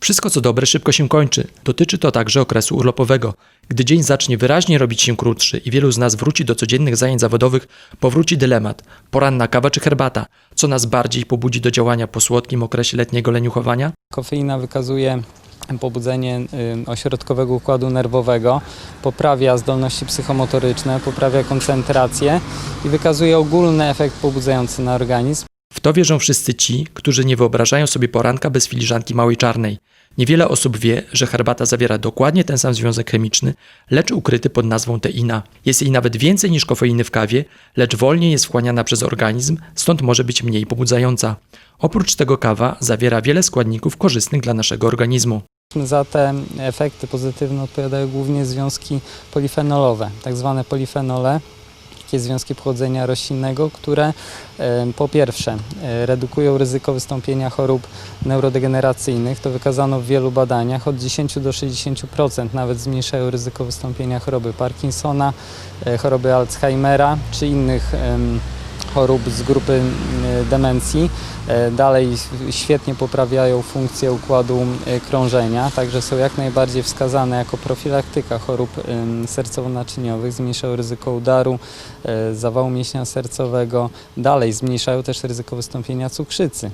Wszystko co dobre szybko się kończy. Dotyczy to także okresu urlopowego. Gdy dzień zacznie wyraźnie robić się krótszy i wielu z nas wróci do codziennych zajęć zawodowych, powróci dylemat: poranna kawa czy herbata? Co nas bardziej pobudzi do działania po słodkim okresie letniego leniuchowania? Kofeina wykazuje pobudzenie ośrodkowego układu nerwowego, poprawia zdolności psychomotoryczne, poprawia koncentrację i wykazuje ogólny efekt pobudzający na organizm. W to wierzą wszyscy ci, którzy nie wyobrażają sobie poranka bez filiżanki małej czarnej. Niewiele osób wie, że herbata zawiera dokładnie ten sam związek chemiczny, lecz ukryty pod nazwą teina. Jest jej nawet więcej niż kofeiny w kawie, lecz wolniej jest wchłaniana przez organizm, stąd może być mniej pobudzająca. Oprócz tego kawa zawiera wiele składników korzystnych dla naszego organizmu. Za te efekty pozytywne odpowiadają głównie związki polifenolowe, tak zwane polifenole, takie związki pochodzenia roślinnego, które e, po pierwsze e, redukują ryzyko wystąpienia chorób neurodegeneracyjnych, to wykazano w wielu badaniach, od 10 do 60% nawet zmniejszają ryzyko wystąpienia choroby Parkinsona, e, choroby Alzheimera czy innych chorób z grupy demencji. E, Dalej świetnie poprawiają funkcję układu krążenia, także są jak najbardziej wskazane jako profilaktyka chorób sercowo-naczyniowych, zmniejszają ryzyko udaru, e, zawału mięśnia sercowego, dalej zmniejszają też ryzyko wystąpienia cukrzycy.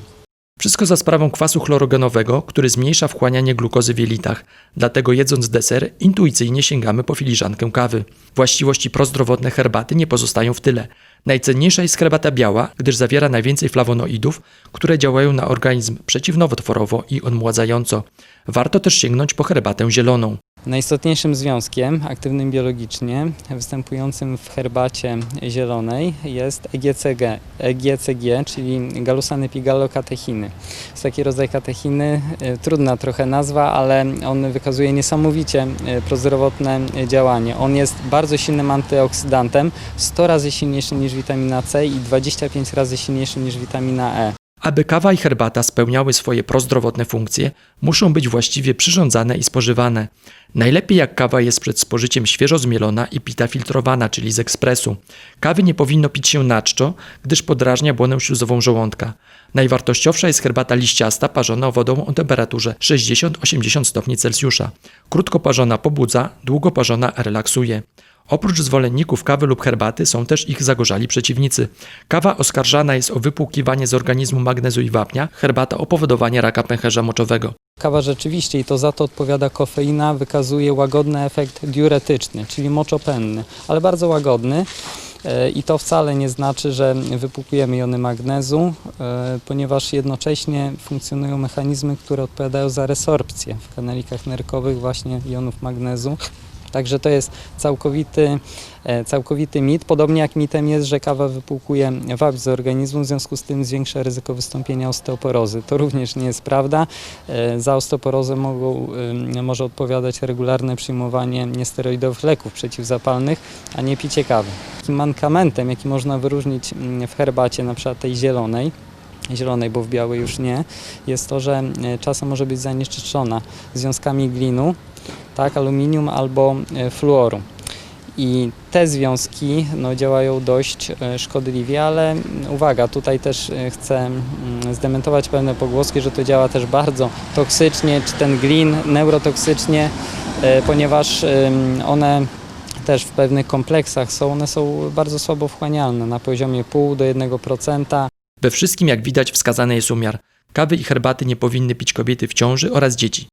Wszystko za sprawą kwasu chlorogenowego, który zmniejsza wchłanianie glukozy w jelitach. Dlatego jedząc deser, intuicyjnie sięgamy po filiżankę kawy. Właściwości prozdrowotne herbaty nie pozostają w tyle. Najcenniejsza jest herbata biała, gdyż zawiera najwięcej flawonoidów, które działają na organizm przeciwnowotworowo i odmładzająco. Warto też sięgnąć po herbatę zieloną. Najistotniejszym związkiem aktywnym biologicznie występującym w herbacie zielonej jest EGCG, EGCG czyli galusanepigallokatechiny. Jest taki rodzaj katechiny, e, trudna trochę nazwa, ale on wykazuje niesamowicie e, prozdrowotne działanie. On jest bardzo silnym antyoksydantem, 100 razy silniejszy niż witamina C i 25 razy silniejszy niż witamina E. Aby kawa i herbata spełniały swoje prozdrowotne funkcje, muszą być właściwie przyrządzane i spożywane. Najlepiej jak kawa jest przed spożyciem świeżo zmielona i pita filtrowana, czyli z ekspresu. Kawy nie powinno pić się na czczo, gdyż podrażnia błonę śluzową żołądka. Najwartościowsza jest herbata liściasta parzona wodą o temperaturze 60-80 stopni Celsjusza. Krótko parzona pobudza, długo parzona relaksuje. Oprócz zwolenników kawy lub herbaty są też ich zagorzali przeciwnicy. Kawa oskarżana jest o wypłukiwanie z organizmu magnezu i wapnia, herbata o powodowanie raka pęcherza moczowego. Kawa rzeczywiście, i to za to odpowiada kofeina, wykazuje łagodny efekt diuretyczny, czyli moczopędny, ale bardzo łagodny. E, I to wcale nie znaczy, że wypłukujemy jony magnezu, e, ponieważ jednocześnie funkcjonują mechanizmy, które odpowiadają za resorpcję w kanalikach nerkowych właśnie jonów magnezu. Także to jest całkowity, e, całkowity mit. Podobnie jak mitem jest, że kawa wypłukuje wapń z organizmu, w związku z tym zwiększa ryzyko wystąpienia osteoporozy. To również nie jest prawda. E, Za osteoporozę mogą, e, może odpowiadać regularne przyjmowanie niesteroidowych leków przeciwzapalnych, a nie picie kawy. Takim mankamentem, jaki można wyróżnić mm, w herbacie, na przykład tej zielonej, zielonej, bo w białej już nie, jest to, że czasem może być zanieczyszczona związkami glinu, tak, aluminium albo e, fluoru. I te związki no, działają dość e, szkodliwie, ale uwaga, tutaj też e, chcę zdementować pewne pogłoski, że to działa też bardzo toksycznie, czy ten glin neurotoksycznie, ponieważ one też w pewnych kompleksach są, one są bardzo słabo wchłanialne, na poziomie 0,5 do 1%. We wszystkim, jak widać, wskazany jest umiar. Kawy i herbaty nie powinny pić kobiety w ciąży oraz dzieci.